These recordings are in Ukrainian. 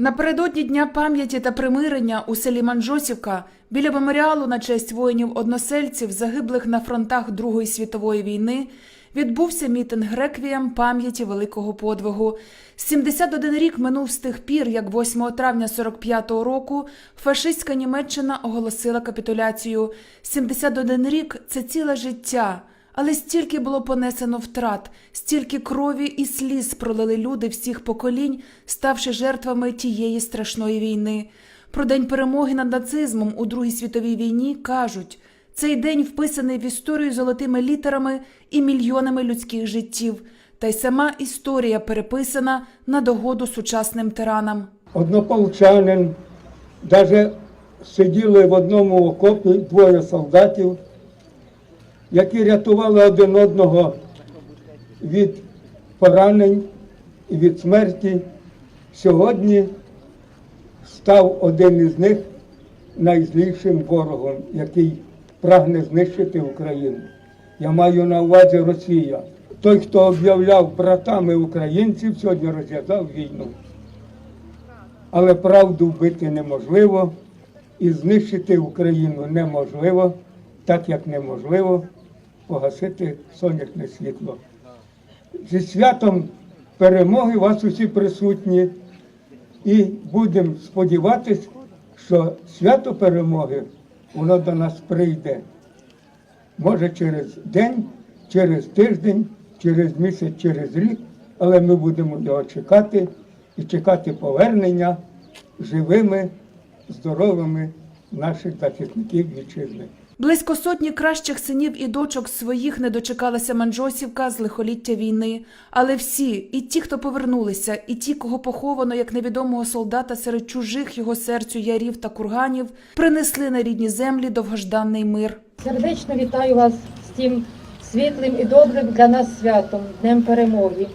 Напередодні Дня пам'яті та примирення у селі Манжосівка біля меморіалу на честь воїнів-односельців, загиблих на фронтах Другої світової війни, відбувся мітинг реквієм пам'яті великого подвигу. 71 рік минув з тих пір, як 8 травня 45-го року фашистська Німеччина оголосила капітуляцію. 71 рік це ціле життя. Але стільки було понесено втрат, стільки крові і сліз пролили люди всіх поколінь, ставши жертвами тієї страшної війни. Про день перемоги над нацизмом у Другій світовій війні кажуть: цей день вписаний в історію золотими літерами і мільйонами людських життів. Та й сама історія переписана на догоду сучасним тиранам. однополчанин, навіть сиділи в одному окопі двоє солдатів, які рятували один одного від поранень і від смерті. Сьогодні став один із них найзлішим ворогом, який прагне знищити Україну. Я маю на увазі Росія. Той, хто об'являв братами українців, сьогодні розв'язав війну. Але правду вбити неможливо і знищити Україну неможливо, так як неможливо погасити сонячне світло. Зі святом перемоги вас усі присутні, і будемо сподіватися, що свято перемоги воно до нас прийде. Може через день, через тиждень, через місяць, через рік, але ми будемо його чекати і чекати повернення живими, здоровими наших захисників вітчизни. Близько сотні кращих синів і дочок своїх не дочекалася Манджосівка з лихоліття війни. Але всі, і ті, хто повернулися, і ті, кого поховано як невідомого солдата серед чужих його серцю ярів та курганів, принесли на рідні землі довгожданий мир. Сердечно вітаю вас з тим світлим і добрим для нас святом, Днем Перемоги.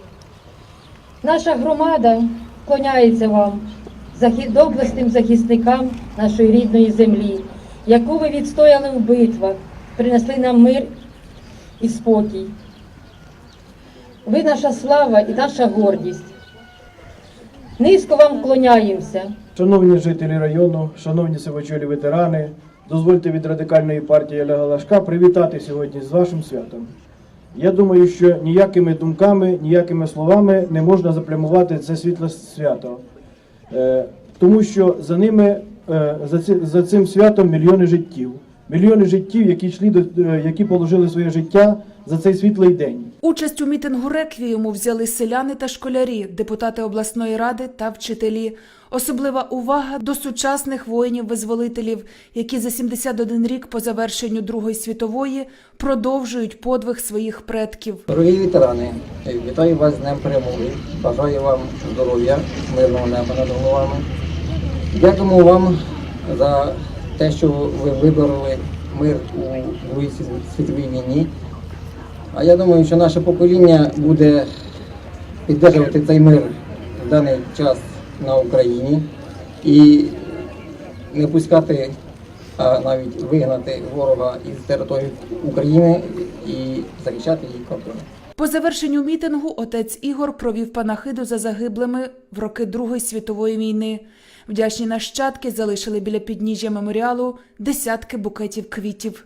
Наша громада вклоняється вам, доблесним захисникам нашої рідної землі, яку ви відстояли в битвах, принесли нам мир і спокій. Ви наша слава і наша гордість. Низько вам вклоняємося. Шановні жителі району, шановні сивочолі ветерани, дозвольте від радикальної партії Олега Ляшка привітати сьогодні з вашим святом. Я думаю, що ніякими думками, ніякими словами не можна заплямувати це світле свято, Е, тому що за ними, за ці- за цим святом мільйони життів, мільйони життів, які йшли до е, які положили своє життя за цей світлий день. Участь у мітингу реквієму взяли селяни та школярі, депутати обласної ради та вчителі. Особлива увага до сучасних воїнів-визволителів, які за 71 рік по завершенню Другої світової продовжують подвиг своїх предків. Дорогі ветерани, вітаю вас з Днем Перемоги. Бажаю вам здоров'я, мирного неба над головами. Дякуємо вам за те, що ви вибороли мир у Другій світовій війні. А я думаю, що наше покоління буде підтримувати цей мир в даний час на Україні і не пускати, а навіть вигнати ворога із території України і захищати її кордони. По завершенню мітингу отець Ігор провів панахиду за загиблими в роки Другої світової війни. Вдячні нащадки залишили біля підніжжя меморіалу десятки букетів квітів.